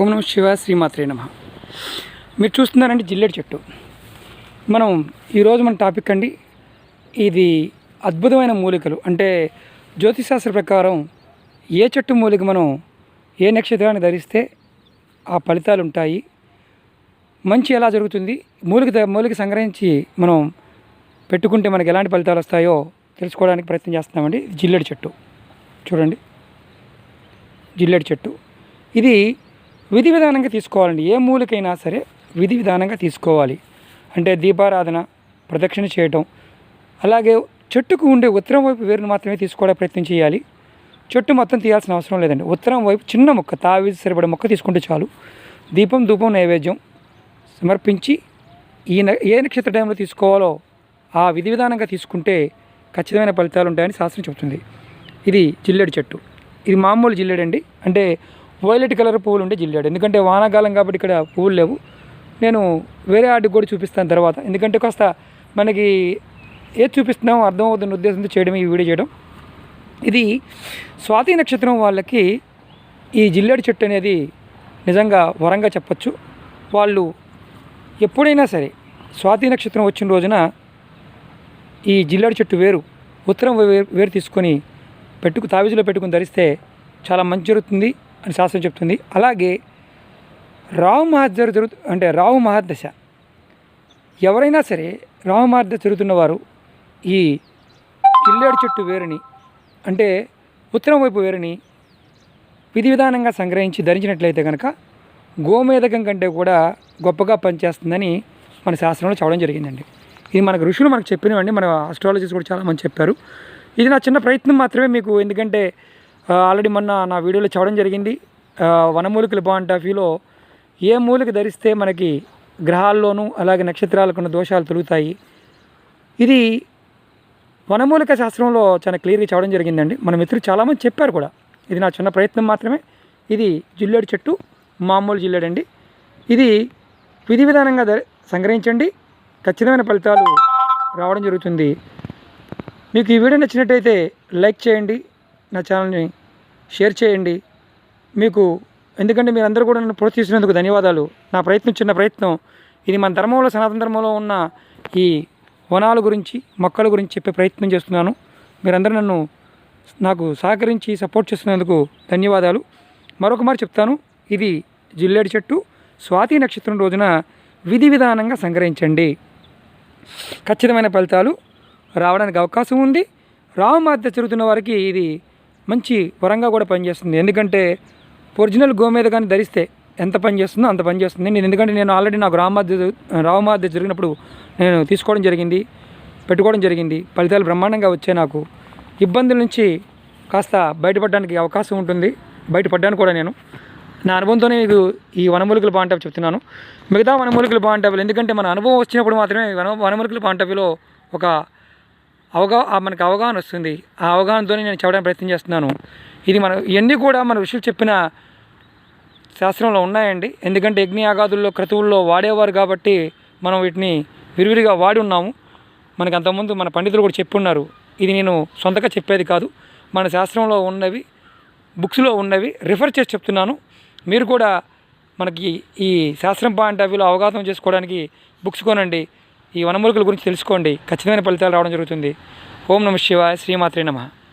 ఓం నమ శివ శ్రీమాత్రే నమ. మీరు చూస్తున్నారండి జిల్లెడు చెట్టు. మనం ఈరోజు మన టాపిక్ అండి ఇది అద్భుతమైన మూలికలు. అంటే జ్యోతిశాస్త్ర ప్రకారం ఏ చెట్టు మూలిక మనం ఏ నక్షత్రాన్ని ధరిస్తే ఆ ఫలితాలు ఉంటాయి మంచి ఎలా జరుగుతుంది మూలిక మూలిక సంగ్రహించి మనం పెట్టుకుంటే మనకి ఎలాంటి ఫలితాలు వస్తాయో తెలుసుకోవడానికి ప్రయత్నం చేస్తున్నామండి ఇది జిల్లెడు చెట్టు. చూడండి. జిల్లెడు చెట్టు. ఇది విధి విధానంగా తీసుకోవాలండి. ఏ మూలికైనా సరే విధి విధానంగా తీసుకోవాలి. అంటే దీపారాధన ప్రదక్షిణ చేయటం అలాగే చెట్టుకు ఉండే ఉత్తరం వైపు వేరును మాత్రమే తీసుకోవడానికి ప్రయత్నం చేయాలి. చెట్టు మొత్తం తీయాల్సిన అవసరం లేదండి. ఉత్తరం వైపు చిన్న మొక్క తావిది సరిపడే మొక్క తీసుకుంటే చాలు. దీపం ధూపం నైవేద్యం సమర్పించి ఈ న- ఏ నక్షత్ర టైంలో తీసుకోవాలో ఆ విధి విధానంగా తీసుకుంటే ఖచ్చితమైన ఫలితాలు ఉంటాయని శాస్త్రం చెబుతుంది. ఇది జిల్లెడు చెట్టు. ఇది మామూలు జిల్లెడండి. అంటే వైలెట్ కలర్ పువ్వులు ఉండే జిల్లాడు. ఎందుకంటే వానాకాలం కాబట్టి ఇక్కడ పువ్వులు లేవు. నేను వేరే ఆటికి కూడా చూపిస్తాను తర్వాత. ఎందుకంటే కాస్త మనకి ఏది చూపిస్తున్నామో అర్థమవుతున్న ఉద్దేశంతో చేయడం ఈ వీడియో చేయడం. ఇది స్వాతి నక్షత్రం వాళ్ళకి ఈ జిల్లాడి చెట్టు అనేది నిజంగా వరంగా చెప్పచ్చు. వాళ్ళు ఎప్పుడైనా సరే స్వాతి నక్షత్రం వచ్చిన రోజున ఈ జిల్లాడి చెట్టు వేరు ఉత్తరం వేరు వేరు తీసుకొని పెట్టుకు తావిజులో పెట్టుకుని ధరిస్తే చాలా మంచి జరుగుతుంది. అని శాస్త్రం చెప్తుంది. అలాగే రావు మహద్దశ జరుగుతు అంటే రావు మహర్దశ ఎవరైనా సరే రావు మహర్దశ జరుగుతున్నవారు ఈ కిల్లేడు చెట్టు వేరుని అంటే ఉత్తరం వైపు వేరుని విధి విధానంగా సంగ్రహించి ధరించినట్లయితే కనుక గోమేధకం కంటే కూడా గొప్పగా పనిచేస్తుందని మన శాస్త్రంలో చెప్పడం జరిగిందండి. ఇది మనకు ఋషులు మనకు చెప్పినవండి. మన ఆస్ట్రాలజీస్ కూడా చాలా మంది చెప్పారు. ఇది నా చిన్న ప్రయత్నం మాత్రమే మీకు ఎందుకంటే ఆల్రెడీ మొన్న నా వీడియోలో చెప్పడం జరిగింది. వనమూలికలు వనమూలికల పాయింట్ ఏ మూలిక ధరిస్తే మనకి గ్రహాల్లోనూ అలాగే నక్షత్రాలకు ఉన్న దోషాలు తొలుగుతాయి? ఇది వనమూలిక శాస్త్రంలో చాలా క్లియర్గా చెప్పడం జరిగిందండి. మన మిత్రులు చాలామంది చెప్పారు కూడా. ఇది నా చిన్న ప్రయత్నం మాత్రమే. ఇది జిల్లేడు చెట్టు మామూలు జిల్లేడు అండి ఇది విధి విధానంగా సంగ్రహించండి. ఖచ్చితమైన ఫలితాలు రావడం జరుగుతుంది. మీకు ఈ వీడియో నచ్చినట్టయితే లైక్ చేయండి. నా ఛానల్ని షేర్ చేయండి. మీకు ఎందుకంటే మీరందరూ కూడా నన్ను ప్రోత్సహిస్తున్నందుకు ధన్యవాదాలు. నా ప్రయత్నం చిన్న ప్రయత్నం. ఇది మన ధర్మంలో సనాతన ధర్మంలో ఉన్న ఈ వనాల గురించి మొక్కల గురించి చెప్పే ప్రయత్నం చేస్తున్నాను. మీరందరూ నన్ను నాకు సహకరించి సపోర్ట్ చేస్తున్నందుకు ధన్యవాదాలు. మరొకమారి చెప్తాను. ఇది జిల్లేడు చెట్టు. స్వాతి నక్షత్రం రోజున విధి విధానంగా సంగ్రహించండి. ఖచ్చితమైన ఫలితాలు రావడానికి అవకాశం ఉంది. రావు రామమార్త జరుగుతున్న వారికి ఇది మంచి వరంగా కూడా పనిచేస్తుంది. ఎందుకంటే ఒరిజినల్ గోమేద కానీ ధరిస్తే ఎంత పని చేస్తుందో అంత పని చేస్తుంది. నేను ఎందుకంటే నేను ఆల్రెడీ నాకు రామాద్య రామమార్త జరిగినప్పుడు నేను తీసుకోవడం జరిగింది పెట్టుకోవడం జరిగింది. ఫలితాలు బ్రహ్మాండంగా వచ్చాయి నాకు. ఇబ్బందుల నుంచి కాస్త బయటపడడానికి అవకాశం ఉంటుంది. బయటపడ్డాను కూడా నేను. నా అనుభవంతోనే మీకు ఈ వనమూలికల పాయింట్ చెప్తున్నాను. మిగతా వనమూలికల పాయింట్ ఎందుకంటే మన అనుభవం వచ్చినప్పుడు మాత్రమే వన వనమూలికల పాయింట్ ఒక అవగా మనకు అవగాహన వస్తుంది. ఆ అవగాహనతోనే నేను చెప్పడానికి ప్రయత్నం చేస్తున్నాను. ఇది మన ఇవన్నీ కూడా మన ఋషులు చెప్పిన శాస్త్రంలో ఉన్నాయండి. ఎందుకంటే యజ్ఞ యాగాదుల్లో క్రతువుల్లో వాడేవారు కాబట్టి మనం వీటిని విరివిరిగా వాడి ఉన్నాము. మనకు అంతకుముందు మన పండితులు కూడా చెప్పున్నారు. ఇది నేను సొంతగా చెప్పేది కాదు. మన శాస్త్రంలో ఉన్నవి బుక్స్లో ఉన్నవి రిఫర్ చేసి చెప్తున్నాను. మీరు కూడా మనకి ఈ శాస్త్రం పాయింట్ ఆఫ్ వ్యూలో అవగాహన చేసుకోవడానికి బుక్స్ కొనండి. ఈ వనమూలికల గురించి తెలుసుకోండి. ఖచ్చితమైన ఫలితాలు రావడం జరుగుతుంది. ఓం నమ శివాయ. శ్రీమాత్రే నమః.